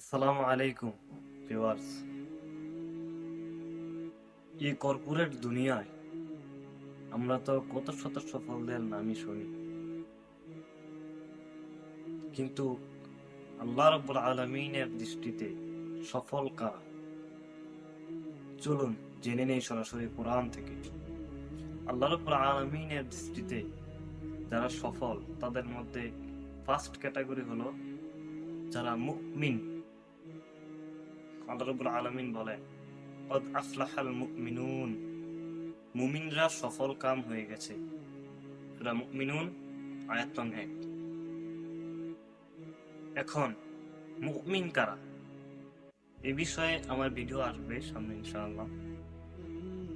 আসসালামু আলাইকুম ভিউয়ার্স এই কর্পোরেট দুনিয়ায় আমরা তো কত শত সফলদের নামই শুনি। কিন্তু আল্লাহ রব্বুল আলমিনের দৃষ্টিতে সফল কারা? চলুন জেনে নেই সরাসরি কোরআন থেকে। আল্লাহ রব্বুল আলমিনের দৃষ্টিতে যারা সফল, তাদের মধ্যে ফার্স্ট ক্যাটাগরি হলো যারা মুমিন। আল্লাহ রাব্বুল আলামিন বলেন, কদ আফলাহাল মুমিনুন, মুমিনরা সফল কাম হয়ে গেছে। সূরা মুমিনুন, আয়াত নং এক। এখন, মুমিন কারা? এ বিষয়ে আমার ভিডিও আসবে সামনে, ইনশাআল্লাহ।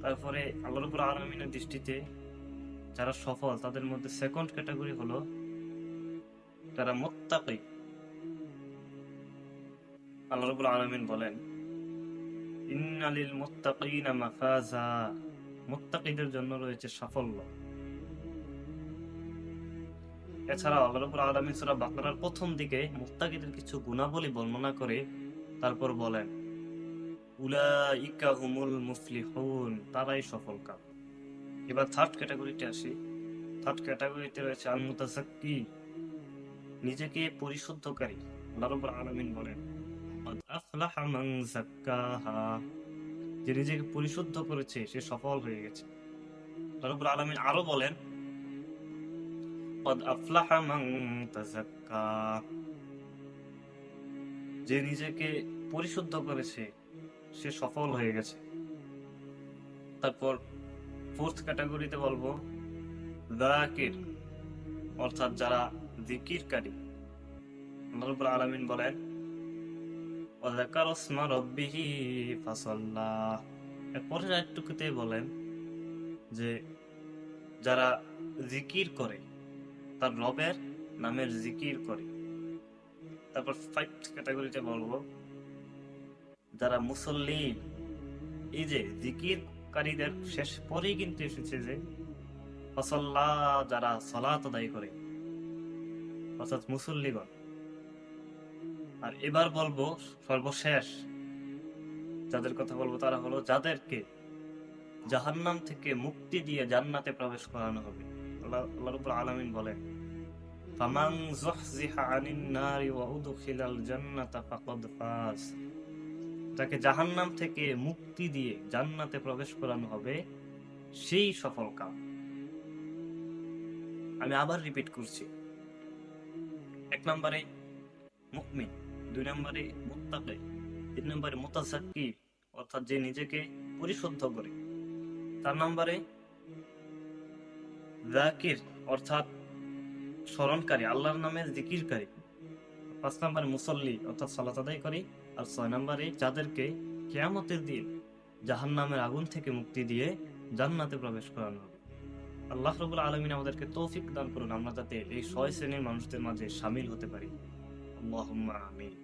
তারপরে আল্লাহ আলামিনের দৃষ্টিতে যারা সফল, তাদের মধ্যে সেকেন্ড ক্যাটাগরি হলো তারা মুত্তাকি। আল্লাহ রাব্বুল আলামিন বলেন, ইন্নালিল মুত্তাকিনা মাফাজা জন্য রয়েছে সাফল্য। এছাড়া আল্লাহ রাব্বুল আলামিন সূরা বাকারার প্রথম দিকে মুত্তাকিদের কিছু গুণাবলী বর্ণনা করে তারপর বলেন, উলাইকা হুমুল মুফলিহুন তারাই সফল কাম এবার থার্ড ক্যাটাগরিতে আসি। থার্ড ক্যাটাগরিতে রয়েছে আল মুতাসাক্কি নিজেকে পরিশুদ্ধকারী। আল্লাহ রাব্বুল আলামিন বলেন যে নিজেকে পরিশুদ্ধ করেছে সে সফল হয়ে গেছে রবুল আলমিন আরও বলেন যে নিজেকে পরিশুদ্ধ করেছে সে সফল হয়ে গেছে তারপর ফোর্থ ক্যাটাগরিতে বলব দাকির অর্থাৎ যারা জিকিরকারী রবুল আলমিন বলেন ওয়াজাকার ওসমা রব্বিহি ফাসাল্লাহ পরের আয়টুকুতে বলেন যে, যারা জিকির করে, তার রবের নামের জিকির করে। তারপর ফাইভ ক্যাটাগরিতে বলব, যারা মুসল্লি এই যে জিকিরকারীদের শেষ পরেই কিন্তু এসেছে যে, ফসল্লা যারা সলাত আদায় করে, অর্থাৎ মুসল্লিগণ আর এবার বলব সর্বশেষ যাদের কথা বলব তারা হলো যাদেরকে জাহান্নাম থেকে মুক্তি দিয়ে জান্নাতে প্রবেশ করানো হবে। আলামিন বলেন, ফামান যুহজিহা যাকে জাহান্নাম থেকে মুক্তি দিয়ে জান্নাতে প্রবেশ করানো হবে, সেই সফল কাম। আমি আবার রিপিট করছি। এক নম্বরে মুকমিন দুই নম্বরে মুত্তাকি তিন নম্বরে অর্থাৎ যে নিজেকে পরিশুদ্ধ করে। চার নম্বরে জাকির অর্থাৎ স্মরণকারী, আল্লাহর নামের জিকিরকারী। পাঁচ নম্বরে মুসল্লি, অর্থাৎ সালাত আদায় করি। আর ছয় নম্বরে যাদেরকে কেয়ামতের দিন জাহান নামের আগুন থেকে মুক্তি দিয়ে জান্নাতে প্রবেশ করানো হবে। আল্লাহ রবুল আলমিন আমাদেরকে তৌফিক দান করুন, আমরা যাতে এই ছয় শ্রেণির মানুষদের মাঝে সামিল হতে পারি। Allahumma amin.